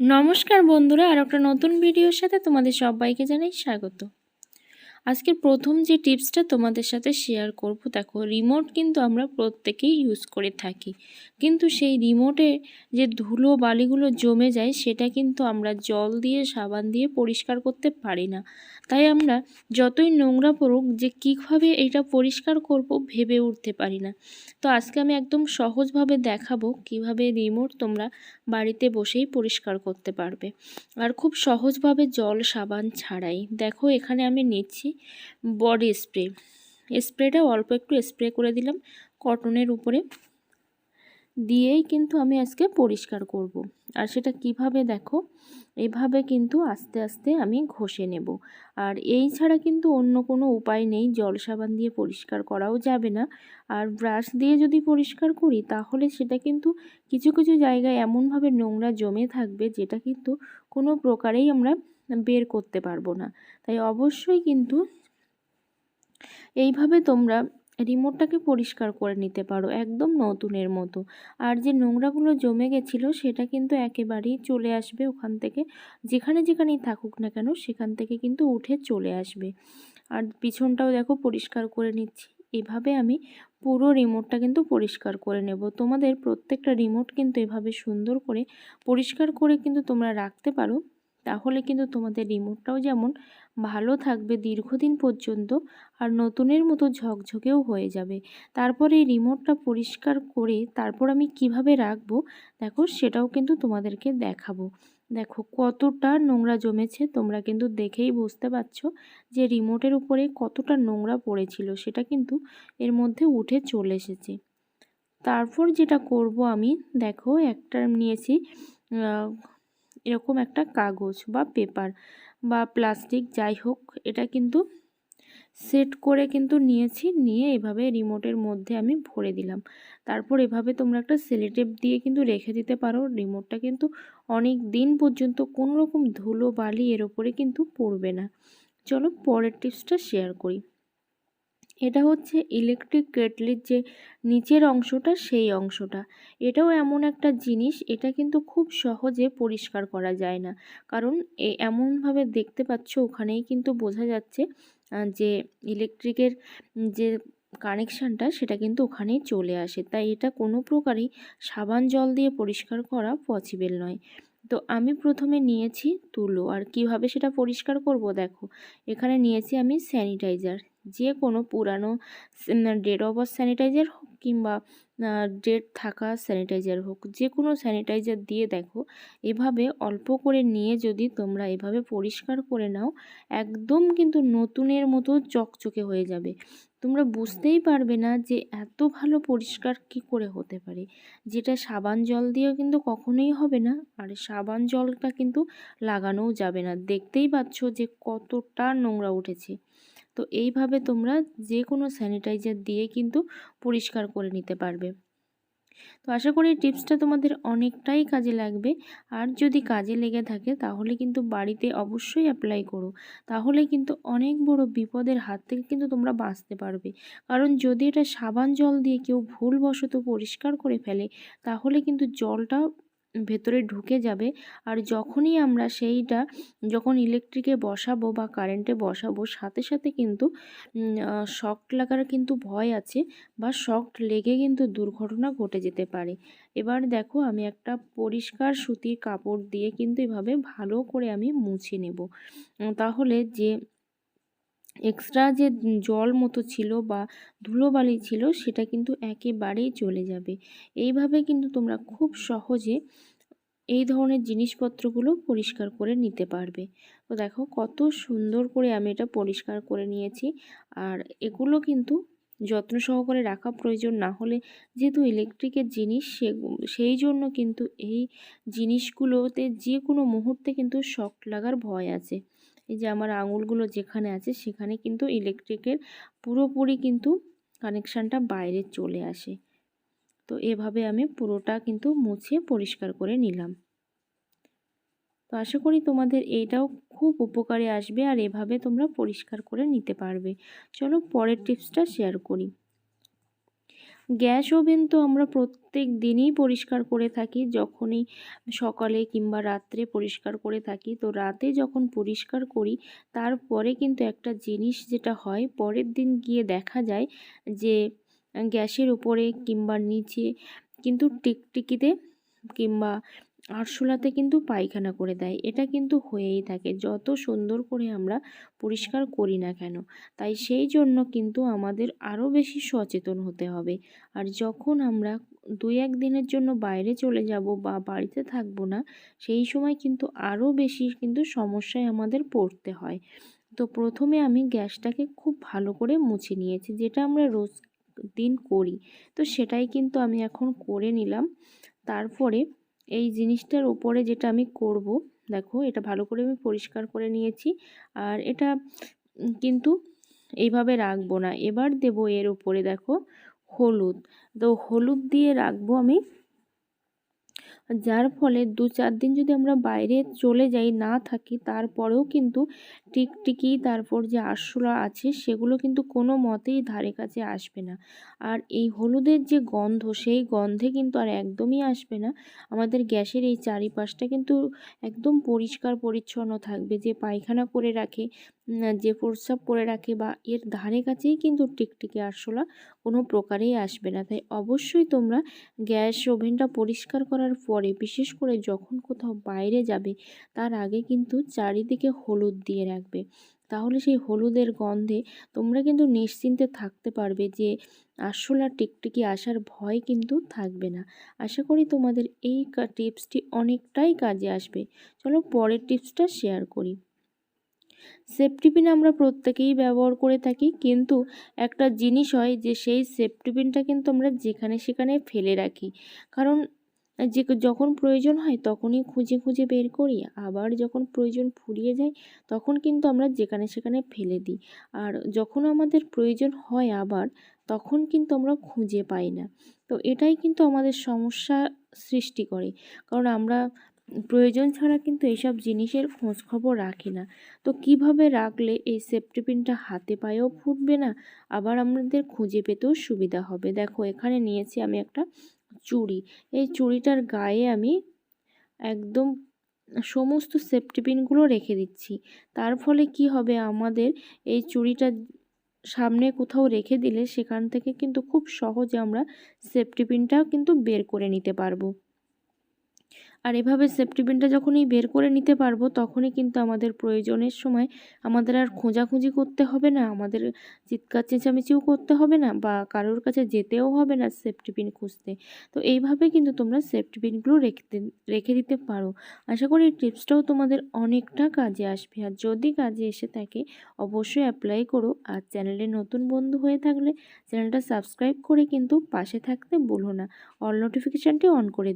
নমস্কার বন্ধুরা আর একটা নতুন ভিডিওর সাথে তোমাদের সবাইকে জানাই স্বাগত। আজকের প্রথম যে টিপসটা তোমাদের সাথে শেয়ার করব, দেখো রিমোট কিন্তু আমরা প্রত্যেকেই ইউজ করে থাকি। কিন্তু সেই রিমোটে যে ধুলো বালিগুলো জমে যায়, সেটা কিন্তু আমরা জল দিয়ে, সাবান দিয়ে পরিষ্কার করতে পারি না। তাই আমরা যতই নোংরা পড়ুক, যে কীভাবে এটা পরিষ্কার করব ভেবে উঠতে পারি না। তো আজকে আমি একদম সহজভাবে দেখাবো কীভাবে রিমোট তোমরা বাড়িতে বসেই পরিষ্কার করতে পারবে। আর খুব সহজভাবে জল, সাবান ছাড়াই। দেখো, এখানে আমি নিচ্ছি বডি স্প্রে। স্প্রেটা অল্প একটু স্প্রে করে দিলাম কটনের উপরে। দিয়েই কিন্তু আমি আজকে পরিষ্কার করব। আর সেটা কীভাবে দেখো, এভাবে কিন্তু আস্তে আস্তে আমি ঘষে নেব। আর এই ছাড়া কিন্তু অন্য কোনো উপায় নেই, জল সাবান দিয়ে পরিষ্কার করাও যাবে না। আর ব্রাশ দিয়ে যদি পরিষ্কার করি, তাহলে সেটা কিন্তু কিছু কিছু জায়গায় এমনভাবে নোংরা জমে থাকবে, যেটা কিন্তু কোনো প্রকারেই আমরা বের করতে পারব না। তাই অবশ্যই কিন্তু এইভাবে তোমরা রিমোটটাকে পরিষ্কার করে নিতে পারো, একদম নতুনের মতো। আর যে নোংরাগুলো জমে গেছিল, সেটা কিন্তু একেবারেই চলে আসবে ওখান থেকে। যেখানে যেখানেই থাকুক না কেন, সেখান থেকে কিন্তু উঠে চলে আসবে। আর পিছনটাও দেখো পরিষ্কার করে নিচ্ছি। এভাবে আমি পুরো রিমোটটা কিন্তু পরিষ্কার করে নেব। তোমাদের প্রত্যেকটা রিমোট কিন্তু এভাবে সুন্দর করে পরিষ্কার করে কিন্তু তোমরা রাখতে পারো। তাহলে কিন্তু তোমাদের রিমোটটাও যেমন ভালো থাকবে দীর্ঘদিন পর্যন্ত আর নতুনের মতো ঝকঝকেও হয়ে যাবে। তারপরে এই রিমোটটা পরিষ্কার করে তারপর আমি কীভাবে রাখব? দেখো সেটাও কিন্তু তোমাদেরকে দেখাবো। দেখো কতটা নোংরা জমেছে, তোমরা কিন্তু দেখেই বুঝতে পারছ যে রিমোটের উপরে কতটা নোংরা পড়েছিল, সেটা কিন্তু এর মধ্যে উঠে চলে এসেছে। তারপর যেটা করব আমি, দেখো একটা নিয়েছি এরকম একটা কাগজ বা পেপার বা প্লাস্টিক যাই হোক, এটা কিন্তু সেট করে কিন্তু নিয়েছি, নিয়ে এভাবে রিমোটের মধ্যে আমি ভরে দিলাম। তারপর এভাবে তোমরা একটা সেলিটেপ দিয়ে কিন্তু রেখে দিতে পারো। রিমোটটা কিন্তু অনেক দিন পর্যন্ত কোনো রকম ধুলো বালি এর ওপরে কিন্তু পড়বে না। চলো পরের টিপসটা শেয়ার করি। এটা হচ্ছে ইলেকট্রিক কেটলির যে নিচের অংশটা, সেই অংশটা। এটাও এমন একটা জিনিস, এটা কিন্তু খুব সহজে পরিষ্কার করা যায় না। কারণ এমনভাবে দেখতে পাচ্ছ, ওখানেই কিন্তু বোঝা যাচ্ছে যে ইলেকট্রিকের যে কানেকশানটা সেটা কিন্তু ওখানেই চলে আসে। তাই এটা কোনো প্রকারই সাবান জল দিয়ে পরিষ্কার করা পসিবল নয়। তো আমি প্রথমে নিয়েছি তুলো। আর কীভাবে সেটা পরিষ্কার করব, দেখো। এখানে নিয়েছি আমি স্যানিটাইজার যে কোনো পুরানো ডেট অফ স্যানিটাইজার হোক কিংবা ডেট থাকা স্যানিটাইজার হোক, যে কোনো স্যানিটাইজার দিয়ে দেখো, এভাবে অল্প করে নিয়ে যদি তোমরা এভাবে পরিষ্কার করে নাও, একদম কিন্তু নতুনের মতো চকচকে হয়ে যাবে। তোমরা বুঝতেই পারবে না যে এত ভালো পরিষ্কার কি করে হতে পারে। যেটা সাবান জল দিয়েও কিন্তু কখনোই হবে না, আর সাবান জলটা কিন্তু লাগানোও যাবে না। দেখতেই পাচ্ছ যে কতটা নোংরা উঠেছে। তো এইভাবে তোমরা যে কোনো স্যানিটাইজার দিয়ে কিন্তু পরিষ্কার করে নিতে পারবে। তো আশা করি টিপসটা তোমাদের অনেকটাই কাজে লাগবে। আর যদি কাজে লেগে থাকে তাহলে কিন্তু বাড়িতে অবশ্যই অ্যাপ্লাই করো। তাহলে কিন্তু অনেক বড় বিপদের হাত থেকে কিন্তু তোমরা বাঁচতে পারবে। কারণ যদি এটা সাবান জল দিয়ে কেউ ভুলবশত পরিষ্কার করে ফেলে, তাহলে কিন্তু জলটা ভেতরে ঢুকে যাবে। আর যখনই আমরা সেইটা, যখন ইলেকট্রিকে বসাবো বা কারেন্টে বসাবো, সাথে সাথে কিন্তু শক লাগার কিন্তু ভয় আছে বা শক লেগে কিন্তু দুর্ঘটনা ঘটে যেতে পারে। এবার দেখো, আমি একটা পরিষ্কার সুতির কাপড় দিয়ে কিন্তু এভাবে ভালো করে আমি মুছে নেব। তাহলে যে এক্সট্রা যে জল মতো ছিল বা ধুলোবালি ছিল, সেটা কিন্তু একেবারেই চলে যাবে। এইভাবে কিন্তু তোমরা খুব সহজে এই ধরনের জিনিসপত্রগুলো পরিষ্কার করে নিতে পারবে। তো দেখো কত সুন্দর করে আমি এটা পরিষ্কার করে নিয়েছি। আর এগুলো কিন্তু যত্ন সহকারে রাখা প্রয়োজন, না হলে যেহেতু ইলেকট্রিকের জিনিস, সে, সেই জন্য কিন্তু এই জিনিসগুলোতে যে কোনো মুহূর্তে কিন্তু শক লাগার ভয় আছে। এই যে আমার আঙুলগুলো যেখানে আছে সেখানে কিন্তু ইলেকট্রিকের পুরোপুরি কিন্তু কানেকশানটা বাইরে চলে আসে। তো এভাবে আমি পুরোটা কিন্তু মুছে পরিষ্কার করে নিলাম। তো আশা করি তোমাদের এইটাও খুব উপকারে আসবে আর এভাবে তোমরা পরিষ্কার করে নিতে পারবে। চলো পরের টিপসটা শেয়ার করি। গ্যাস ওভেন তো আমরা প্রত্যেক দিনই পরিষ্কার করে থাকি, যখনই সকালে কিংবা রাত্রে পরিষ্কার করে থাকি। তো রাতে যখন পরিষ্কার করি, তারপরে কিন্তু একটা জিনিস যেটা হয়, পরের দিন গিয়ে দেখা যায় যে, গ্যাসের উপরে কিংবা নিচে কিন্তু টিকটিকিতে কিংবা আরশোলাতে কিন্তু পায়খানা করে দেয়। এটা কিন্তু হয়েই থাকে। যত সুন্দর করে আমরা পরিষ্কার করি না কেন, তাই সেই জন্য কিন্তু আমাদের আরও বেশি সচেতন হতে হবে। আর যখন আমরা দুই এক দিনের জন্য বাইরে চলে যাব বা বাড়িতে থাকব না, সেই সময় কিন্তু আরও বেশি কিন্তু সমস্যায় আমাদের পড়তে হয়। তো প্রথমে আমি গ্যাসটাকে খুব ভালো করে মুছে নিয়েছি, যেটা আমরা রোজ দিন করি। তো সেটাই কিন্তু আমি এখন করে নিলাম। তারপরে এই জিনিসটার উপরে যেটা আমি করব, দেখো এটা ভালো করে আমি পরিষ্কার করে নিয়েছি। আর এটা কিন্তু এইভাবে রাখব না। এবার দেব এর উপরে দেখো হলুদ। তো হলুদ দিয়ে রাখব আমি যার ফলে দু চার দিন যদি আমরা বাইরে চলে যাই না থাকি, তারপরেও কিন্তু টিকটিকি, তারপর যে আরশোলা আছে, সেগুলো কিন্তু কোনো মতেই ধারে কাছে আসবে না। আর এই হলুদের যে গন্ধ, সেই গন্ধে কিন্তু আর একদমই আসবে না। আমাদের গ্যাসের এই চারিপাশটা কিন্তু একদম পরিষ্কার পরিচ্ছন্ন থাকবে। যে পায়খানা করে রাখে যে প্রস্রাব করে রাখে বা এর ধারে কাছেই কিন্তু টিকটিকি আরশোলা কোনো প্রকারেই আসবে না। তাই অবশ্যই তোমরা গ্যাস ওভেনটা পরিষ্কার করার পরে, বিশেষ করে যখন কোথাও বাইরে যাবে, তার আগে কিন্তু চারিদিকে হলুদ দিয়ে রাখবে। তাহলে সেই হলুদের গন্ধে তোমরা কিন্তু নিশ্চিন্তে থাকতে পারবে যে আরশোলা টিকটিকি আসার ভয় কিন্তু থাকবে না। আশা করি তোমাদের এই টিপসটি অনেকটাই কাজে আসবে। চলো পরের টিপসটা শেয়ার করি। সেফটি পিন আমরা প্রত্যেকেই ব্যবহার করে থাকি, কিন্তু একটা জিনিস হয় যে সেই সেফটি পিনটা কিন্তু আমরা যেখানে সেখানে ফেলে রাখি। কারণ যে যখন প্রয়োজন হয় তখনই খুঁজে খুঁজে বের করি, আবার যখন প্রয়োজন ফুরিয়ে যায় তখন কিন্তু আমরা যেখানে সেখানে ফেলে দিই। আর যখন আমাদের প্রয়োজন হয় আবার তখন কিন্তু আমরা খুঁজে পাই না। তো এটাই কিন্তু আমাদের সমস্যা সৃষ্টি করে। কারণ আমরা প্রয়োজন ছাড়া কিন্তু এইসব জিনিসের খোঁজ খবর রাখি না। তো কীভাবে রাখলে এই সেফটি পিনটা হাতে পায়েও ফুটবে না? আবার আমাদের খুঁজে পেতেও সুবিধা হবে। দেখো, এখানে নিয়েছি আমি একটা চুড়ি। এই চুড়িটার গায়ে আমি একদম সমস্ত সেফটি পিনগুলো রেখে দিচ্ছি। তার ফলে কি হবে? আমাদের এই চুড়িটা সামনে কোথাও রেখে দিলে সেখান থেকে কিন্তু খুব সহজে আমরা সেফটি পিনটাও কিন্তু বের করে নিতে পারব। আর এভাবে সেফটি পিনটা যখনই বের করে নিতে পারব, তখনই কিন্তু আমাদের প্রয়োজনের সময় আমাদের আর খোঁজাখুঁজি করতে হবে না, আমাদের চিৎকার চেঁচামেচিও করতে হবে না বা কারোর কাছে যেতেও হবে না সেফটি পিন খুঁজতে। তো এইভাবে কিন্তু তোমরা সেফটি পিনগুলো রেখে রেখে দিতে পারো। আশা করি এই টিপসটাও তোমাদের অনেকটা কাজে আসবে। আর যদি কাজে এসে থাকে, অবশ্যই অ্যাপ্লাই করো। আর চ্যানেলে নতুন বন্ধু হয়ে থাকলে চ্যানেলটা সাবস্ক্রাইব করে কিন্তু পাশে থাকতে ভুলো না। অল নোটিফিকেশানটি অন করে